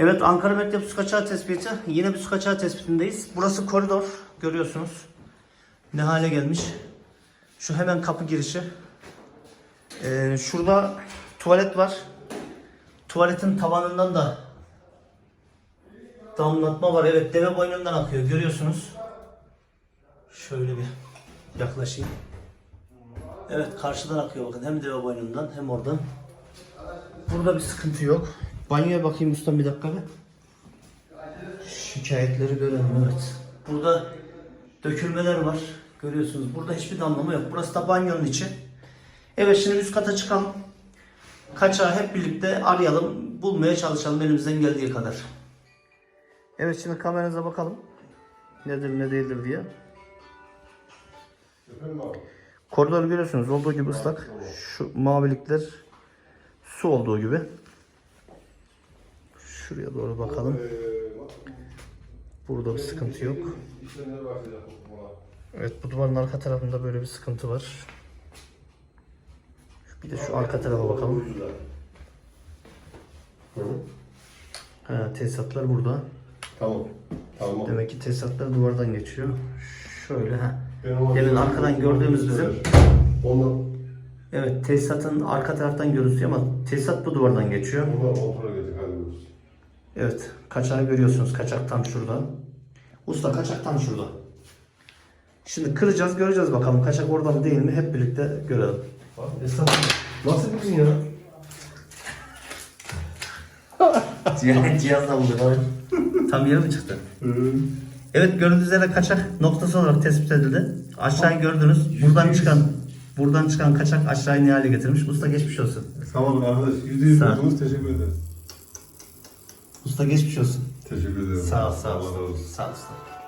Evet Ankara Mektep su kaçağı tespiti. Yine bir su kaçağı tespitindeyiz. Burası koridor. Görüyorsunuz. Ne hale gelmiş. Şu hemen kapı girişi. Ee, şurada tuvalet var. Tuvaletin tavanından da damlatma var. Evet deve boynundan akıyor. Görüyorsunuz. Şöyle bir yaklaşayım. Evet karşıdan akıyor bakın. Hem deve boynundan hem oradan. Burada bir sıkıntı yok. Banyoya bakayım ustam bir dakika bir. Şikayetleri görelim evet. Burada dökülmeler var. Görüyorsunuz. Burada hiçbir damlama yok. Burası da banyonun içi. Evet şimdi üst kata çıkalım. Kaçağı hep birlikte arayalım. Bulmaya çalışalım elimizden geldiği kadar. Evet şimdi kameranıza bakalım. Nedir ne değildir diye. Koridoru görüyorsunuz olduğu gibi ıslak. Şu mavilikler su olduğu gibi. Şuraya doğru bakalım. Burada bir sıkıntı yok. Evet bu duvarın arka tarafında böyle bir sıkıntı var. Bir de şu arka tarafa bakalım. Ha, tesisatlar burada. Tamam. Tamam. Demek ki tesisatlar duvardan geçiyor. Şöyle ha. Demin arkadan gördüğümüz bizim Ondan, Evet tesisatın arka taraftan görüntüsü ama tesisat bu duvardan geçiyor. ondan kontrol edecek. Evet kaçağı görüyorsunuz. Kaçak tam şurada. Usta kaçak tam şurada. Şimdi kıracağız göreceğiz bakalım kaçak orada mı değil mi hep birlikte görelim. Nasıl bildin ya? Cihaz, cihazla bulduk abi. Tam yere mi çıktı? Evet gördüğünüz üzere kaçak noktası olarak tespit edildi. Aşağıyı gördünüz. Buradan çıkan buradan çıkan kaçak aşağıyı ne hale getirmiş. Usta geçmiş olsun. Sağ olun arkadaş. Yüzde yüz Sağ ol. buldunuz. Teşekkür ederim. Usta geçmiş olsun. Teşekkür ederim. Sağ ol sağ ol. Allah razı olsun. Sağ ol usta.